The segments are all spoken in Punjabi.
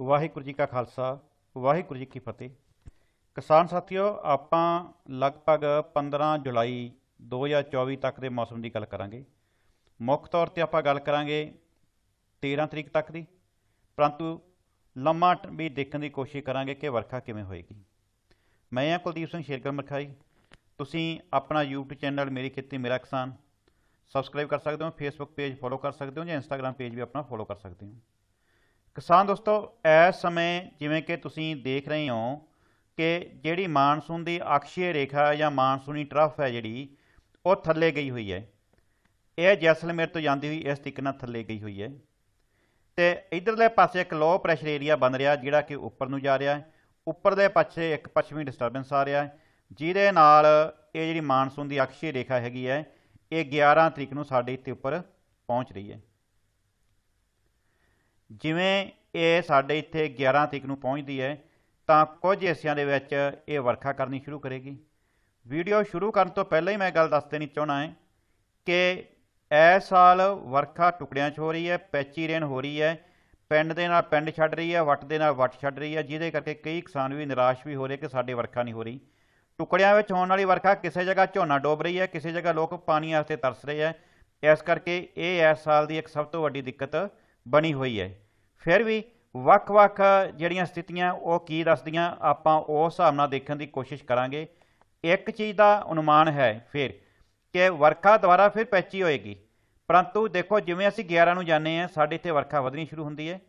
ਵਾਹਿਗੁਰੂ ਜੀ ਕਾ ਖਾਲਸਾ, ਵਾਹਿਗੁਰੂ ਜੀ ਕੀ ਫਤਿਹ। ਕਿਸਾਨ ਸਾਥੀਓ, ਆਪਾਂ ਲਗਭਗ 15 ਜੁਲਾਈ 2024 ਤੱਕ ਦੇ ਮੌਸਮ ਦੀ ਗੱਲ ਕਰਾਂਗੇ। ਮੁੱਖ ਤੌਰ ਤੇ ਆਪਾਂ ਗੱਲ ਕਰਾਂਗੇ 13 ਤਰੀਕ ਤੱਕ ਦੀ, ਪਰੰਤੂ ਲੰਮਾ ਵੀ ਦੇਖਣ ਦੀ ਕੋਸ਼ਿਸ਼ ਕਰਾਂਗੇ ਕਿ ਵਰਖਾ ਕਿਵੇਂ ਹੋਏਗੀ। ਮੈਂ ਹਾਂ ਕੁਲਦੀਪ ਸਿੰਘ ਸ਼ੇਰਗਲ ਮਰਖਾਈ। ਤੁਸੀਂ ਆਪਣਾ YouTube ਚੈਨਲ ਮੇਰੀ ਖੇਤੀ ਮੇਰਾ ਕਿਸਾਨ ਸਬਸਕ੍ਰਾਈਬ ਕਰ ਸਕਦੇ ਹੋ ਫੇਸਬੁੱਕ ਪੇਜ ਫੋਲੋ ਕਰ ਸਕਦੇ ਹੋ ਜਾਂ ਇੰਸਟਾਗ੍ਰam ਪੇਜ ਵੀ ਆਪਣਾ ਫੋਲੋ ਕਰ ਸਕਦੇ ਹੋ। ਕਿਸਾਨ ਦੋਸਤੋ, ਇਸ ਸਮੇਂ ਜਿਵੇਂ ਕਿ ਤੁਸੀਂ ਦੇਖ ਰਹੇ ਹੋ ਕਿ ਜਿਹੜੀ ਮਾਨਸੂਨ ਦੀ ਅਕਸ਼ੇ ਰੇਖਾ ਜਾਂ ਮਾਨਸੂਨੀ ਟਰਫ ਹੈ ਜਿਹੜੀ, ਉਹ ਥੱਲੇ ਗਈ ਹੋਈ ਹੈ। ਇਹ ਜੈਸਲਮੇਰ ਤੋਂ ਜਾਂਦੀ ਹੋਈ ਇਸ ਤਰੀਕੇ ਨਾਲ ਥੱਲੇ ਗਈ ਹੋਈ ਹੈ। ਤੇ ਇਧਰਲੇ ਪਾਸੇ ਇੱਕ ਲੋ ਪ੍ਰੈਸ਼ਰ ਏਰੀਆ ਬਣ ਰਿਹਾ ਜਿਹੜਾ ਕਿ ਉੱਪਰ ਨੂੰ ਜਾ ਰਿਹਾ ਹੈ। ਉੱਪਰਲੇ ਪਾਸੇ ਇੱਕ ਪੱਛਮੀ ਡਿਸਟਰਬੈਂਸ ਆ ਰਿਹਾ ਹੈ, ਜਿਹਦੇ ਨਾਲ ਇਹ ਜਿਹੜੀ ਮਾਨਸੂਨ ਦੀ ਅਕਸ਼ੀ ਰੇਖਾ ਹੈਗੀ ਹੈ, ਇਹ 11 ਤਰੀਕ ਨੂੰ ਸਾਡੇ ਇੱਥੇ ਉੱਪਰ ਪਹੁੰਚ ਰਹੀ ਹੈ। ਜਿਵੇਂ ਇਹ ਸਾਡੇ ਇੱਥੇ 11 ਤਰੀਕ ਨੂੰ ਪਹੁੰਚਦੀ ਹੈ, ਤਾਂ ਕੁਝ ਹਿੱਸਿਆਂ ਦੇ ਵਿੱਚ ਇਹ ਵਰਖਾ ਕਰਨੀ ਸ਼ੁਰੂ ਕਰੇਗੀ। ਵੀਡੀਓ ਸ਼ੁਰੂ ਕਰਨ ਤੋਂ ਪਹਿਲਾਂ ਹੀ ਮੈਂ ਗੱਲ ਦੱਸ ਦੇਣੀ ਚਾਹਣਾ ਹੈ ਕਿ ਇਸ ਸਾਲ ਵਰਖਾ ਟੁਕੜਿਆਂ 'ਚ ਹੋ ਰਹੀ ਹੈ, ਪੈਚੀ ਰੇਨ ਹੋ ਰਹੀ ਹੈ, ਪਿੰਡ ਦੇ ਨਾਲ ਪਿੰਡ ਛੱਡ ਰਹੀ ਹੈ, ਵੱਟ ਦੇ ਨਾਲ ਵੱਟ ਛੱਡ ਰਹੀ ਹੈ, ਜਿਹਦੇ ਕਰਕੇ ਕਈ ਕਿਸਾਨ ਵੀ ਨਿਰਾਸ਼ ਵੀ ਹੋ ਰਹੇ ਕਿ ਸਾਡੇ ਵਰਖਾ ਨਹੀਂ ਹੋ ਰਹੀ। ਟੁਕੜਿਆਂ ਵਿੱਚ ਹੋਣ ਵਾਲੀ ਵਰਖਾ ਕਿਸੇ ਜਗ੍ਹਾ ਝੋਨਾ ਡੋਬ ਰਹੀ ਹੈ, ਕਿਸੇ ਜਗ੍ਹਾ ਲੋਕ ਪਾਣੀ ਵਾਸਤੇ ਤਰਸ ਰਹੇ ਹੈ। ਇਸ ਕਰਕੇ ਇਹ ਇਸ ਸਾਲ ਦੀ ਇੱਕ ਸਭ ਤੋਂ ਵੱਡੀ ਦਿੱਕਤ ਬਣੀ ਹੋਈ ਹੈ। ਫਿਰ ਵੀ ਵੱਖ-ਵੱਖ ਜਿਹੜੀਆਂ ਸਥਿਤੀਆਂ ਉਹ ਕੀ ਦੱਸਦੀਆਂ, ਆਪਾਂ ਉਸ ਹਿਸਾਬ ਨਾਲ ਦੇਖਣ ਦੀ ਕੋਸ਼ਿਸ਼ ਕਰਾਂਗੇ। ਇੱਕ ਚੀਜ਼ ਦਾ ਅਨੁਮਾਨ ਹੈ ਫਿਰ ਕਿ ਵਰਖਾ ਦੁਬਾਰਾ ਫਿਰ ਪੈਚੀ ਹੋਏਗੀ। ਪਰੰਤੂ ਦੇਖੋ, ਜਿਵੇਂ ਅਸੀਂ 11 ਨੂੰ ਜਾਂਦੇ ਹਾਂ, ਸਾਡੇ ਇੱਥੇ ਵਰਖਾ ਵਧਣੀ ਸ਼ੁਰੂ ਹੁੰਦੀ ਹੈ।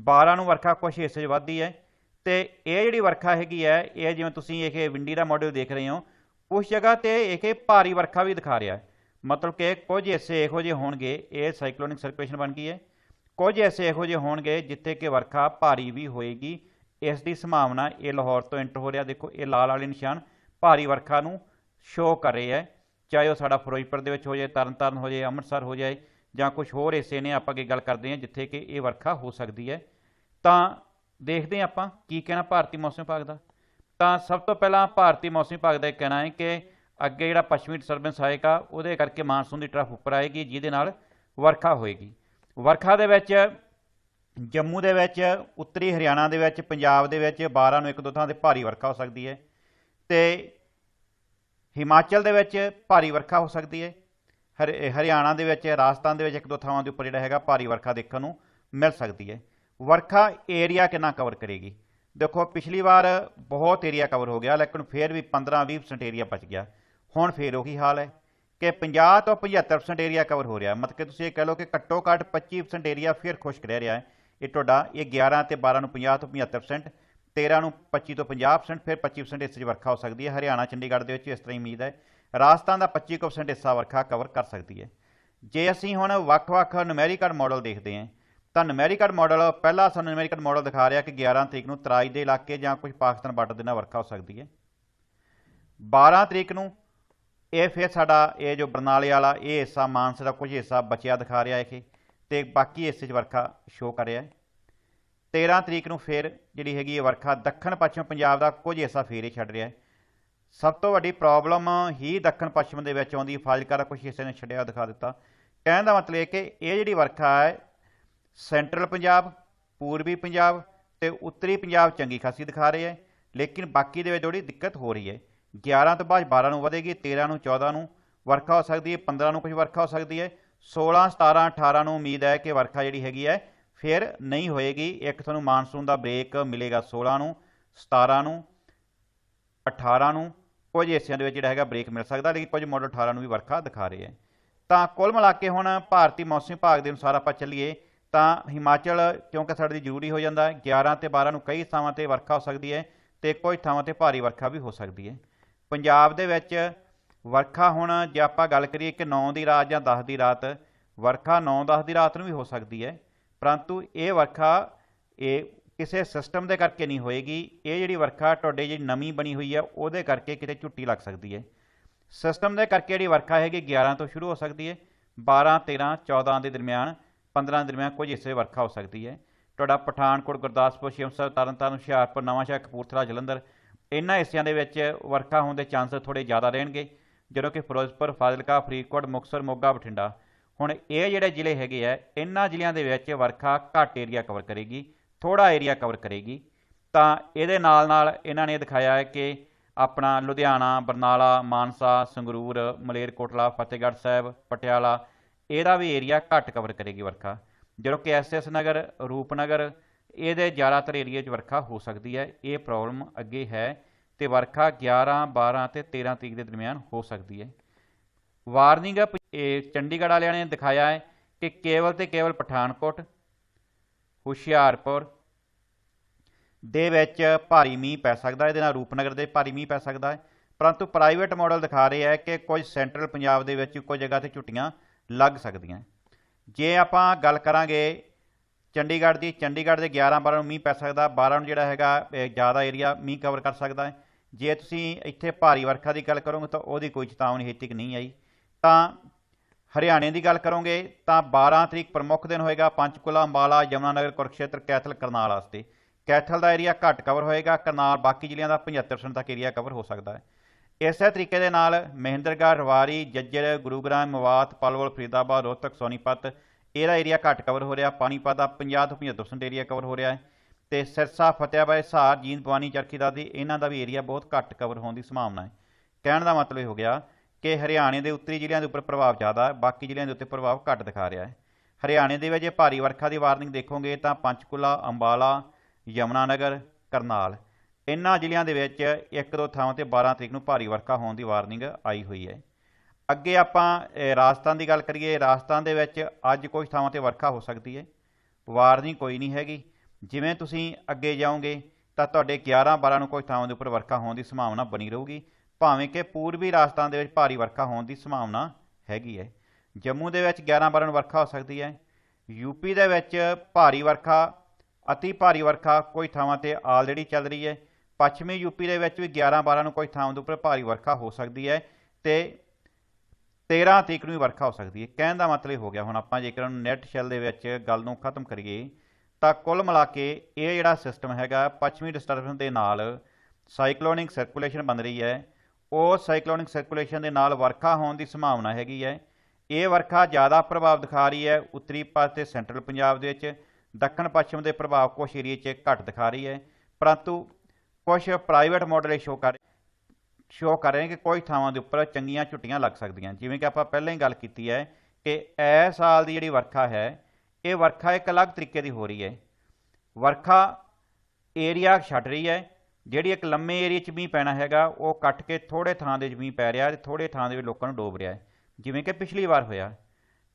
12 ਨੂੰ ਵਰਖਾ ਕੁਛ ਹਿੱਸੇ 'ਚ ਵੱਧਦੀ ਹੈ। ਤੇ ਇਹ ਜਿਹੜੀ ਵਰਖਾ ਹੈਗੀ ਹੈ, ਇਹ ਜਿਵੇਂ ਤੁਸੀਂ ਇਹ ਵਿੰਡੀ ਦਾ ਮਾਡਲ ਦੇਖ ਰਹੇ ਹੋ, ਉਸ ਜਗ੍ਹਾ ਤੇ ਇਹ ਭਾਰੀ ਵਰਖਾ ਵੀ ਦਿਖਾ ਰਿਹਾ। ਹੈ ਮਤਲਬ ਕਿ ਕੁਝ ਹਿੱਸੇ ਇਹੋ ਜਿਹੇ ਹੋਣਗੇ, ਇਹ ਸਾਈਕਲੋਨਿਕ ਸਰਕੂਲੇਸ਼ਨ ਬਣ ਗਈ ਹੈ। ਕੁਝ ਐਸੇ ਇਹੋ ਜਿਹੇ ਹੋਣਗੇ ਜਿੱਥੇ ਕਿ ਵਰਖਾ ਭਾਰੀ ਵੀ ਹੋਏਗੀ। ਇਸ ਦੀ ਸੰਭਾਵਨਾ ਇਹ ਲਾਹੌਰ ਤੋਂ ਐਂਟਰ ਹੋ ਰਿਹਾ। ਦੇਖੋ, ਇਹ ਲਾਲ ਵਾਲੇ ਨਿਸ਼ਾਨ ਭਾਰੀ ਵਰਖਾ ਨੂੰ ਸ਼ੋਅ ਕਰ ਰਹੇ ਹੈ। ਚਾਹੇ ਉਹ ਸਾਡਾ ਫਿਰੋਜ਼ਪੁਰ ਦੇ ਵਿੱਚ ਹੋ ਜਾਏ, ਤਰਨਤਾਰਨ ਹੋ ਜਾਏ, ਅੰਮ੍ਰਿਤਸਰ ਹੋ ਜਾਏ ਜਾਂ ਕੁਝ ਹੋਰ ਹਿੱਸੇ ਨੇ ਆਪਾਂ ਅੱਗੇ ਗੱਲ ਕਰਦੇ ਹਾਂ ਜਿੱਥੇ ਕਿ ਇਹ ਵਰਖਾ ਹੋ ਸਕਦੀ ਹੈ। ਤਾਂ ਦੇਖਦੇ ਹਾਂ ਆਪਾਂ ਕੀ ਕਹਿਣਾ ਭਾਰਤੀ ਮੌਸਮ ਵਿਭਾਗ ਦਾ। ਤਾਂ ਸਭ ਤੋਂ ਪਹਿਲਾਂ ਭਾਰਤੀ ਮੌਸਮ ਵਿਭਾਗ ਦਾ ਇਹ ਕਹਿਣਾ ਹੈ ਕਿ ਅੱਗੇ ਜਿਹੜਾ ਪੱਛਮੀ ਡਿਸਟਰਬੈਂਸ ਆਏਗਾ, ਉਹਦੇ ਕਰਕੇ ਮਾਨਸੂਨ ਦੀ ਟਰਫ ਉੱਪਰ ਆਏਗੀ, ਜਿਹਦੇ ਨਾਲ ਵਰਖਾ ਹੋਏਗੀ। ਵਰਖਾ ਦੇ ਵਿੱਚ, ਜੰਮੂ ਦੇ ਵਿੱਚ, ਉੱਤਰੀ ਹਰਿਆਣਾ ਦੇ ਵਿੱਚ, ਪੰਜਾਬ ਦੇ ਵਿੱਚ 12 ਨੂੰ ਇੱਕ ਦੋ ਥਾਂ ਤੇ ਭਾਰੀ ਵਰਖਾ ਹੋ ਸਕਦੀ ਹੈ ਤੇ ਹਿਮਾਚਲ ਦੇ ਵਿੱਚ ਭਾਰੀ ਵਰਖਾ ਹੋ ਸਕਦੀ ਹੈ। ਹਰ- ਹਰਿਆਣਾ ਦੇ ਵਿੱਚ, ਰਾਜਸਥਾਨ ਦੇ ਵਿੱਚ ਇੱਕ ਦੋ ਥਾਵਾਂ ਦੇ ਉੱਪਰ ਜਿਹੜਾ ਹੈਗਾ ਭਾਰੀ ਵਰਖਾ ਦੇਖਣ ਨੂੰ ਮਿਲ ਸਕਦੀ ਹੈ। ਵਰਖਾ ਏਰੀਆ ਕਿੰਨਾ ਕਵਰ ਕਰੇਗੀ? ਦੇਖੋ, ਪਿਛਲੀ ਵਾਰ ਬਹੁਤ ਏਰੀਆ ਕਵਰ ਹੋ ਗਿਆ, ਲੇਕਿਨ ਫਿਰ ਵੀ 15-20% ਏਰੀਆ ਬਚ ਗਿਆ। ਹੁਣ ਫਿਰ ਉਹੀ ਹਾਲ ਹੈ। ਕਿ 50 ਤੋਂ 75% ਏਰੀਆ ਕਵਰ ਹੋ ਰਿਹਾ। ਮਤਲਬ ਕਿ ਤੁਸੀਂ ਇਹ ਕਹਿ ਲਓ ਕਿ ਘੱਟੋ ਘੱਟ 25% ਏਰੀਆ ਫਿਰ ਖੁਸ਼ਕ ਰਹਿ ਰਿਹਾ ਹੈ। ਇਹ ਤੁਹਾਡਾ, ਇਹ 11 ਤੇ 12 ਨੂੰ 50 ਤੋਂ 75% 13 ਨੂੰ 25 ਤੋਂ 50% ਫਿਰ 25% ਹਿੱਸੇ 'ਚ ਵਰਖਾ ਹੋ ਸਕਦੀ ਹੈ। ਹਰਿਆਣਾ, ਚੰਡੀਗੜ੍ਹ ਦੇ ਵਿੱਚ ਇਸ ਤਰ੍ਹਾਂ ਹੀ ਉਮੀਦ ਹੈ। ਰਾਜਸਥਾਨ ਦਾ 25% ਹਿੱਸਾ ਵਰਖਾ ਕਵਰ ਕਰ ਸਕਦੀ ਹੈ। ਜੇ ਅਸੀਂ ਹੁਣ ਵੱਖ-ਵੱਖ ਨੂਮੈਰੀਕਲ ਮਾਡਲ ਦੇਖਦੇ ਹਾਂ, ਤਾਂ ਨੂਮੈਰੀਕਲ ਮਾਡਲ ਪਹਿਲਾ ਸਾਨੂੰ ਨੂਮੈਰੀਕਲ ਮਾਡਲ ਦਿਖਾ ਰਿਹਾ ਕਿ 11 ਤਰੀਕ ਨੂੰ ਤਰਾਈ ਦੇ ਇਲਾਕੇ ਜਾਂ ਕੁਝ ਪਾਕਿਸਤਾਨ ਬਾਰਡਰ ਦੇ ਨਾਲ ਵਰਖਾ ਹੋ ਸਕਦੀ ਹੈ। 12 ਤਰੀਕ ਨੂੰ ਇਹ ਫਿਰ ਸਾਡਾ ਇਹ ਜੋ ਬਰਨਾਲੇ ਵਾਲਾ, ਇਹ ਹਿੱਸਾ ਮਾਨਸਾ ਦਾ ਕੁਝ ਹਿੱਸਾ ਬਚਿਆ ਦਿਖਾ ਰਿਹਾ ਇਹ, ਤੇ ਬਾਕੀ ਹਿੱਸੇ 'ਚ ਵਰਖਾ ਸ਼ੋ ਕਰ ਰਿਹਾ ਹੈ। 13 ਤਰੀਕ ਨੂੰ ਫਿਰ ਜਿਹੜੀ ਹੈਗੀ ਇਹ ਵਰਖਾ ਦੱਖਣ ਪੱਛਮ ਪੰਜਾਬ ਦਾ ਕੁਝ ਹਿੱਸਾ ਫੇਰ ਹੀ ਛੱਡ ਰਿਹਾ ਹੈ। ਸਭ ਤੋਂ ਵੱਡੀ ਪ੍ਰੋਬਲਮ ਹੀ ਦੱਖਣ ਪੱਛਮ ਦੇ ਵਿੱਚ ਆਉਂਦੀ ਹੈ ਫਾਜ਼ਿਲਕਾ ਦਾ ਕੁਝ ਹਿੱਸੇ ਨੇ ਛੱਡਿਆ ਦਿਖਾ ਦਿੱਤਾ। ਕਹਿਣ ਦਾ ਮਤਲਬ ਹੈ ਕਿ ਇਹ ਜਿਹੜੀ ਵਰਖਾ ਹੈ, ਸੈਂਟਰਲ ਪੰਜਾਬ, ਪੂਰਬੀ ਪੰਜਾਬ ਤੇ ਉੱਤਰੀ ਪੰਜਾਬ ਚੰਗੀ ਖਾਸੀ ਦਿਖਾ ਰਹੀ ਹੈ, ਲੇਕਿਨ ਬਾਕੀ ਦੇ ਵਿੱਚ ਥੋੜੀ ਦਿੱਕਤ ਹੋ ਰਹੀ ਹੈ। 11 ਤੋਂ ਬਾਅਦ 12 ਨੂੰ ਵਧੇਗੀ 13 ਨੂੰ 14 ਨੂੰ ਵਰਖਾ ਹੋ ਸਕਦੀ ਹੈ 15 ਨੂੰ ਕੁਝ ਵਰਖਾ ਹੋ ਸਕਦੀ ਹੈ 16 17 18 ਨੂੰ ਉਮੀਦ ਹੈ ਕਿ ਵਰਖਾ ਜਿਹੜੀ ਹੈਗੀ ਹੈ, ਫਿਰ ਨਹੀਂ ਹੋਏਗੀ। ਇੱਕ ਤੁਹਾਨੂੰ ਮਾਨਸੂਨ ਦਾ ਬ੍ਰੇਕ ਮਿਲੇਗਾ 16 ਨੂੰ 17 ਨੂੰ 18 ਨੂੰ, ਕੁਝ ਹਿੱਸਿਆਂ ਦੇ ਵਿੱਚ ਜਿਹੜਾ ਹੈਗਾ ਬ੍ਰੇਕ ਮਿਲ ਸਕਦਾ, ਲੇਕਿਨ ਕੁਝ ਮਾਡਲ 18 ਨੂੰ ਵੀ ਵਰਖਾ ਦਿਖਾ ਰਹੇ ਹੈ। ਤਾਂ ਕੁੱਲ ਮਿਲਾ ਕੇ ਹੁਣ ਭਾਰਤੀ ਮੌਸਮ ਵਿਭਾਗ ਦੇ ਅਨੁਸਾਰ ਆਪਾਂ ਚੱਲੀਏ, ਤਾਂ ਹਿਮਾਚਲ ਕਿਉਂਕਿ ਸਾਡੇ ਲਈ ਜ਼ਰੂਰੀ ਹੋ ਜਾਂਦਾ ਹੈ 11 ਤੇ 12 ਨੂੰ ਕਈ ਥਾਵਾਂ ਤੇ ਵਰਖਾ ਹੋ ਸਕਦੀ ਹੈ ਤੇ ਕੁਝ ਥਾਵਾਂ ਤੇ ਭਾਰੀ ਵਰਖਾ ਵੀ ਹੋ ਸਕਦੀ ਹੈ। ਪੰਜਾਬ ਦੇ ਵਿੱਚ ਵਰਖਾ ਹੁਣ, ਜੇ ਆਪਾਂ ਗੱਲ ਕਰੀਏ ਕਿ 9 ਦੀ ਰਾਤ ਜਾਂ 10 ਦੀ ਰਾਤ, ਵਰਖਾ 9-10 ਦੀ ਰਾਤ ਨੂੰ ਵੀ ਹੋ ਸਕਦੀ ਹੈ। ਪਰੰਤੂ ਇਹ ਵਰਖਾ ਇਹ ਕਿਸੇ ਸਿਸਟਮ ਦੇ ਕਰਕੇ ਨਹੀਂ ਹੋਏਗੀ। ਇਹ ਜਿਹੜੀ ਵਰਖਾ ਤੁਹਾਡੇ ਜਿਹੜੀ ਨਮੀ ਬਣੀ ਹੋਈ ਹੈ, ਉਹਦੇ ਕਰਕੇ ਕਿਤੇ ਝੁੱਟੀ ਲੱਗ ਸਕਦੀ ਹੈ। ਸਿਸਟਮ ਦੇ ਕਰਕੇ ਜਿਹੜੀ ਵਰਖਾ ਹੈਗੀ 11 ਤੋਂ ਸ਼ੁਰੂ ਹੋ ਸਕਦੀ ਹੈ। 12 13 14 ਦੇ ਦਰਮਿਆਨ 15 ਦੇ ਦਰਮਿਆਨ ਕੁਝ ਹਿੱਸੇ ਵਰਖਾ ਹੋ ਸਕਦੀ ਹੈ। ਤੁਹਾਡਾ ਪਠਾਨਕੋਟ, ਗੁਰਦਾਸਪੁਰ ਸ਼ਿਮਸਰ ਤਰਨਤਾਰਨ, ਹੁਸ਼ਿਆਰਪੁਰ, ਨਵਾਂਸ਼ਹਿਰ, ਕਪੂਰਥਲਾ, ਜਲੰਧਰ ਇਹਨਾਂ ਹਿੱਸਿਆਂ ਦੇ ਵਿੱਚ ਵਰਖਾ ਹੋਣ ਦੇ ਚਾਂਸ ਥੋੜੇ ਜ਼ਿਆਦਾ ਰਹਿਣਗੇ, ਜਦੋਂ ਕਿ ਫਿਰੋਜ਼ਪੁਰ, ਫਾਜ਼ਿਲਕਾ, ਫਰੀਦਕੋਟ, ਮੁਕਤਸਰ, ਮੋਗਾ, ਬਠਿੰਡਾ। ਹੁਣ ਇਹ ਜਿਹੜੇ ਜ਼ਿਲ੍ਹੇ ਹੈਗੇ ਆ, ਇਹਨਾਂ ਜ਼ਿਲ੍ਹਿਆਂ ਦੇ ਵਿੱਚ ਵਰਖਾ ਘੱਟ ਏਰੀਆ ਕਵਰ ਕਰੇਗੀ ਥੋੜਾ ਏਰੀਆ ਕਵਰ ਕਰੇਗੀ। ਤਾਂ ਇਹਦੇ ਨਾਲ ਨਾਲ ਇਹਨਾਂ ਨੇ ਦਿਖਾਇਆ ਹੈ ਕਿ ਆਪਣਾ ਲੁਧਿਆਣਾ, ਬਰਨਾਲਾ, ਮਾਨਸਾ, ਸੰਗਰੂਰ, ਮਲੇਰਕੋਟਲਾ, ਫਤਿਹਗੜ੍ਹ ਸਾਹਿਬ, ਪਟਿਆਲਾ, ਇਹਦਾ ਵੀ ਏਰੀਆ ਘੱਟ ਕਵਰ ਕਰੇਗੀ ਵਰਖਾ। ਜਦੋਂ ਕਿ ਐਸਐਸ ਨਗਰ, ਰੂਪਨਗਰ ਇਹਦੇ ਜ਼ਿਆਦਾਤਰ ਏਰੀਆ 'ਚ ਵਰਖਾ ਹੋ ਸਕਦੀ ਹੈ। ਇਹ ਪ੍ਰੋਬਲਮ ਅੱਗੇ ਹੈ ਤੇ ਵਰਖਾ 11 12 ਤੇ 13 ਤਰੀਕ ਦੇ ਦਰਮਿਆਨ ਹੋ ਸਕਦੀ ਹੈ। ਵਾਰਨਿੰਗ ਇਹ ਚੰਡੀਗੜ੍ਹ ਵਾਲਿਆਂ ਨੇ ਦਿਖਾਇਆ ਹੈ ਕਿ ਕੇਵਲ ਤੇ ਕੇਵਲ ਪਠਾਨਕੋਟ, ਹੁਸ਼ਿਆਰਪੁਰ ਦੇ ਵਿੱਚ ਭਾਰੀ ਮੀਂਹ ਪੈ ਸਕਦਾ ਹੈ। ਇਹਦੇ ਨਾਲ ਰੂਪਨਗਰ ਦੇ ਭਾਰੀ ਮੀਂਹ ਪੈ ਸਕਦਾ ਹੈ। ਪਰੰਤੂ ਪ੍ਰਾਈਵੇਟ ਮਾਡਲ ਦਿਖਾ ਰਿਹਾ ਹੈ ਕਿ ਕੁਝ ਸੈਂਟਰਲ ਪੰਜਾਬ ਦੇ ਵਿੱਚ ਕੁਝ ਜਗ੍ਹਾ ਤੇ ਝੁੱਟੀਆਂ ਲੱਗ ਸਕਦੀਆਂ। ਜੇ ਆਪਾਂ ਗੱਲ ਕਰਾਂਗੇ ਚੰਡੀਗੜ੍ਹ ਦੀ, ਚੰਡੀਗੜ੍ਹ ਦੇ 11 12 ਨੂੰ ਮੀਂਹ ਪੈ ਸਕਦਾ 12 ਨੂੰ ਜਿਹੜਾ ਹੈਗਾ ਜ਼ਿਆਦਾ ਏਰੀਆ ਮੀਂਹ ਕਵਰ ਕਰ ਸਕਦਾ ਹੈ। ਜੇ ਤੁਸੀਂ ਇੱਥੇ ਭਾਰੀ ਵਰਖਾ ਦੀ ਗੱਲ ਕਰੋਗੇ ਤਾਂ ਉਹਦੀ ਕੋਈ ਚੇਤਾਵਨੀ ਹੇਤੀ ਨਹੀਂ ਆਈ। ਤਾਂ ਹਰਿਆਣੇ ਦੀ ਗੱਲ ਕਰੋਗੇ ਤਾਂ 12 ਤਰੀਕ ਪ੍ਰਮੁੱਖ ਦਿਨ ਹੋਏਗਾ, ਪੰਚਕੂਲਾ, ਅੰਬਾਲਾ, ਯਮੁਨਾਨਗਰ, ਕੁਰਕਸ਼ੇਤਰ, ਕੈਥਲ, ਕਰਨਾਲ ਵਾਸਤੇ। ਕੈਥਲ ਦਾ ਏਰੀਆ ਘੱਟ ਕਵਰ ਹੋਏਗਾ, ਕਰਨਾਲ ਬਾਕੀ ਜ਼ਿਲ੍ਹਿਆਂ ਦਾ 75% ਤੱਕ ਏਰੀਆ ਕਵਰ ਹੋ ਸਕਦਾ ਹੈ। ਇਸੇ ਤਰੀਕੇ ਦੇ ਨਾਲ ਮਹਿੰਦਰਗੜ੍ਹ ਰਵਾਰੀ ਜੱਜਰ, ਗੁਰੂਗ੍ਰਾਮ, ਮਵਾਤ, ਪਲਵਲ, ਫਰੀਦਾਬਾਦ, ਰੋਹਤਕ, ਸੋਨੀਪਤ ਇਹਦਾ ਏਰੀਆ ਘੱਟ ਕਵਰ ਹੋ ਰਿਹਾ ਪਾਣੀਪਤ ਦਾ 50 ਤੋਂ 75% ਏਰੀਆ ਕਵਰ ਹੋ ਰਿਹਾ ਹੈ। ਤੇ ਸਿਰਸਾ ਫਤਿਆਬਾਦ ਹਿਸਾਰ ਜੀਂਦ ਪਵਾਨੀ ਚਰਖੀ ਦਾਦੀ ਇਹਨਾਂ ਦਾ ਵੀ ਏਰੀਆ ਬਹੁਤ ਘੱਟ ਕਵਰ ਹੋਣ ਦੀ ਸੰਭਾਵਨਾ ਹੈ। ਕਹਿਣ ਦਾ ਮਤਲਬ ਇਹ ਹੋ ਗਿਆ ਕਿ ਹਰਿਆਣੇ ਦੇ ਉੱਤਰੀ ਜ਼ਿਲ੍ਹਿਆਂ ਦੇ ਉੱਪਰ ਪ੍ਰਭਾਵ ਜ਼ਿਆਦਾ ਹੈ, ਬਾਕੀ ਜ਼ਿਲ੍ਹਿਆਂ ਦੇ ਉੱਤੇ ਪ੍ਰਭਾਵ ਘੱਟ ਦਿਖਾ ਰਿਹਾ ਹੈ। ਹਰਿਆਣੇ ਦੇ ਵਿੱਚ ਜੇ ਭਾਰੀ ਵਰਖਾ ਦੀ ਵਾਰਨਿੰਗ ਦੇਖੋਗੇ ਤਾਂ ਪੰਚਕੂਲਾ, ਅੰਬਾਲਾ, ਯਮੁਨਾਨਗਰ, ਕਰਨਾਲ, ਇਹਨਾਂ ਜ਼ਿਲ੍ਹਿਆਂ ਦੇ ਵਿੱਚ ਇੱਕ ਦੋ ਥਾਵਾਂ ਤੇ 12 ਤਰੀਕ ਨੂੰ ਭਾਰੀ ਵਰਖਾ ਹੋਣ ਦੀ ਵਾਰਨਿੰਗ ਆਈ ਹੋਈ ਹੈ। ਅੱਗੇ ਆਪਾਂ ਰਾਜਸਥਾਨ ਦੀ ਗੱਲ ਕਰੀਏ, ਰਾਜਸਥਾਨ ਦੇ ਵਿੱਚ ਅੱਜ ਕੁਝ ਥਾਵਾਂ ਤੇ ਵਰਖਾ ਹੋ ਸਕਦੀ ਹੈ। ਵਾਰਨਿੰਗ ਕੋਈ ਨਹੀਂ ਹੈਗੀ। ਜਿਵੇਂ ਤੁਸੀਂ ਅੱਗੇ ਜਾਓਗੇ, ਤਾਂ ਤੁਹਾਡੇ 11 12 ਨੂੰ ਕੁਝ ਥਾਵਾਂ ਦੇ ਉੱਪਰ ਵਰਖਾ ਹੋਣ ਦੀ ਸੰਭਾਵਨਾ ਬਣੀ ਰਹੂਗੀ। ਭਾਵੇਂ ਕਿ ਪੂਰਬੀ ਰਾਜਸਥਾਨ ਦੇ ਵਿੱਚ ਭਾਰੀ ਵਰਖਾ ਹੋਣ ਦੀ ਸੰਭਾਵਨਾ ਹੈਗੀ ਹੈ। ਜੰਮੂ ਦੇ ਵਿੱਚ 11 12 ਨੂੰ ਵਰਖਾ ਹੋ ਸਕਦੀ ਹੈ। ਯੂਪੀ ਦੇ ਵਿੱਚ ਭਾਰੀ ਵਰਖਾ, ਅਤੀ ਭਾਰੀ ਵਰਖਾ ਕੋਈ ਥਾਵਾਂ ਤੇ ਆਲਰੇਡੀ ਚੱਲ ਰਹੀ ਹੈ। ਪੱਛਮੀ ਯੂਪੀ ਦੇ ਵਿੱਚ ਵੀ 11 12 ਨੂੰ ਕੁਝ ਥਾਵਾਂ ਦੇ ਉੱਪਰ ਭਾਰੀ ਵਰਖਾ ਹੋ ਸਕਦੀ ਹੈ ਤੇ 13 ਤਰੀਕ ਨੂੰ ਵੀ ਵਰਖਾ ਹੋ ਸਕਦੀ ਹੈ। ਕਹਿਣ ਦਾ ਮਤਲਬ ਇਹ ਹੋ ਗਿਆ, ਹੁਣ ਆਪਾਂ ਜੇਕਰ ਨੂੰ ਨੈਟ ਸ਼ੈਲ ਦੇ ਵਿੱਚ ਗੱਲ ਨੂੰ ਖਤਮ ਕਰੀਏ, ਤਾਂ ਕੁੱਲ ਮਿਲਾ ਕੇ ਇਹ ਜਿਹੜਾ ਸਿਸਟਮ ਹੈਗਾ, ਪੱਛਮੀ ਡਿਸਟਰਬੈਂਸ ਦੇ ਨਾਲ ਸਾਈਕਲੋਨਿਕ ਸਰਕੂਲੇਸ਼ਨ ਬਣ ਰਹੀ ਹੈ। ਉਹ ਸਾਈਕਲੋਨਿਕ ਸਰਕੂਲੇਸ਼ਨ ਦੇ ਨਾਲ ਵਰਖਾ ਹੋਣ ਦੀ ਸੰਭਾਵਨਾ ਹੈਗੀ ਹੈ। ਇਹ ਵਰਖਾ ਜ਼ਿਆਦਾ ਪ੍ਰਭਾਵ ਦਿਖਾ ਰਹੀ ਹੈ ਉੱਤਰੀ ਪਾਸੇ ਤੇ ਸੈਂਟਰਲ ਪੰਜਾਬ ਦੇ ਵਿੱਚ, ਦੱਖਣ ਪੱਛਮ ਦੇ ਪ੍ਰਭਾਵ ਕੁਛ ਏਰੀਏ 'ਚ ਘੱਟ ਦਿਖਾ ਰਹੀ ਹੈ। ਪਰੰਤੂ ਕੁਝ ਪ੍ਰਾਈਵੇਟ ਮਾਡਲ ਇਹ ਸ਼ੋਅ ਕਰ ਸ਼ੋਅ ਕਰ ਰਹੇ ਨੇ ਕਿ ਕੁਝ ਥਾਵਾਂ ਦੇ ਉੱਪਰ ਚੰਗੀਆਂ ਝੁੱਟੀਆਂ ਲੱਗ ਸਕਦੀਆਂ। ਜਿਵੇਂ ਕਿ ਆਪਾਂ ਪਹਿਲਾਂ ਹੀ ਗੱਲ ਕੀਤੀ ਹੈ ਕਿ ਇਸ ਸਾਲ ਦੀ ਜਿਹੜੀ ਵਰਖਾ ਹੈ, ਇਹ ਵਰਖਾ ਇੱਕ ਅਲੱਗ ਤਰੀਕੇ ਦੀ ਹੋ ਰਹੀ ਹੈ। ਵਰਖਾ ਏਰੀਆ ਛੱਡ ਰਹੀ ਹੈ। ਜਿਹੜੀ ਇੱਕ ਲੰਮੇ ਏਰੀਆ 'ਚ ਮੀਂਹ ਪੈਣਾ ਹੈਗਾ, ਉਹ ਕੱਟ ਕੇ ਥੋੜੇ ਥਾਂ ਦੇ ਜ਼ਮੀਨ ਪੈ ਰਿਹਾ ਤੇ ਥੋੜੇ ਥਾਂ ਦੇ ਵਿੱਚ ਲੋਕਾਂ ਨੂੰ ਡੋਬ ਰਿਹਾ ਹੈ। ਜਿਵੇਂ ਕਿ ਪਿਛਲੀ ਵਾਰ ਹੋਇਆ।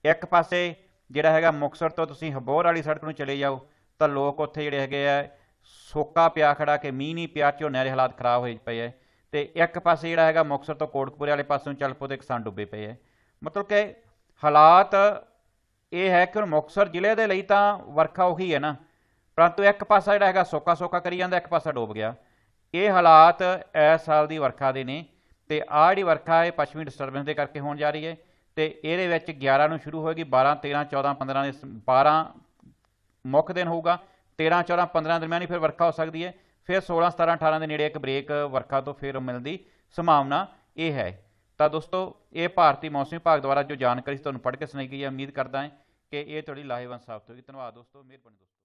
ਇੱਕ ਪਾਸੇ ਜਿਹੜਾ ਹੈਗਾ ਮੁਕਤਸਰ ਤੋਂ ਤੁਸੀਂ ਹਬੋਰ ਵਾਲੀ ਸੜਕ ਨੂੰ ਚਲੇ ਜਾਓ, ਤਾਂ ਲੋਕ ਉੱਥੇ ਜਿਹੜੇ ਹੈਗੇ ਆ, ਸੋਕਾ ਪਿਆ ਖੜਾ ਕਿ ਮੀਂਹ ਨਹੀਂ ਪਿਆ, ਝੋਨੇ ਦੇ ਹਾਲਾਤ ਖਰਾਬ ਹੋਏ ਪਏ ਐ ਤੇ ਇੱਕ ਪਾਸੇ ਜਿਹੜਾ ਹੈਗਾ ਮੁਕਤਸਰ ਤੋਂ ਕੋਟਕਪੂਰੇ ਵਾਲੇ ਪਾਸੇ ਨੂੰ ਚੱਲ ਪੋ ਤੇ ਕਿਸਾਨ ਡੁੱਬੇ ਪਏ ਹੈ ਮਤਲਬ ਕਿ ਹਾਲਾਤ ਇਹ ਹੈ ਕਿ ਹੁਣ ਮੁਕਤਸਰ ਜ਼ਿਲ੍ਹੇ ਦੇ ਲਈ ਤਾਂ ਵਰਖਾ ਉਹੀ ਹੈ ਨਾ। ਪਰੰਤੂ ਇੱਕ ਪਾਸਾ ਜਿਹੜਾ ਹੈਗਾ ਸੋਕਾ ਸੋਕਾ ਕਰੀ ਜਾਂਦਾ, ਇੱਕ ਪਾਸਾ ਡੁੱਬ ਗਿਆ। ਇਹ ਹਾਲਾਤ ਇਸ ਸਾਲ ਦੀ ਵਰਖਾ ਦੇ ਨੇ ਤੇ ਆਹ ਜਿਹੜੀ ਵਰਖਾ ਹੈ ਪੱਛਮੀ ਡਿਸਟਰਬੈਂਸ ਦੇ ਕਰਕੇ ਹੋਣ ਜਾ ਰਹੀ ਹੈ ਤੇ ਇਹਦੇ ਵਿੱਚ 11 ਨੂੰ ਸ਼ੁਰੂ ਹੋਏਗੀ 12 13 14 15 ਦੇ ਸ- 12 ਮੁੱਖ ਦਿਨ ਹੋਊਗਾ 13 14 15 ਦਰਮਿਆਨੀ ਫਿਰ ਵਰਖਾ ਹੋ ਸਕਦੀ ਹੈ। ਫਿਰ 16 17 18 ਦੇ ਨੇੜੇ ਇੱਕ ਬ੍ਰੇਕ ਵਰਖਾ ਤੋਂ ਫਿਰ ਮਿਲਣ ਦੀ ਸੰਭਾਵਨਾ ਇਹ ਹੈ। ਤਾਂ ਦੋਸਤੋ, ਇਹ ਭਾਰਤੀ ਮੌਸਮ ਵਿਭਾਗ ਦੁਆਰਾ ਜੋ ਜਾਣਕਾਰੀ ਤੁਹਾਨੂੰ ਪੜ੍ਹ ਕੇ ਸੁਣਾਈ ਗਈ ਹੈ। ਉਮੀਦ ਕਰਦਾ ਹਾਂ ਕਿ ਇਹ ਤੁਹਾਡੀ ਲਾਹੇਵੰਦ ਸਾਬਤ ਹੋਏਗੀ ਧੰਨਵਾਦ ਦੋਸਤੋ, ਮਿਹਰਬਾਨੀ ਦੋਸਤੋ।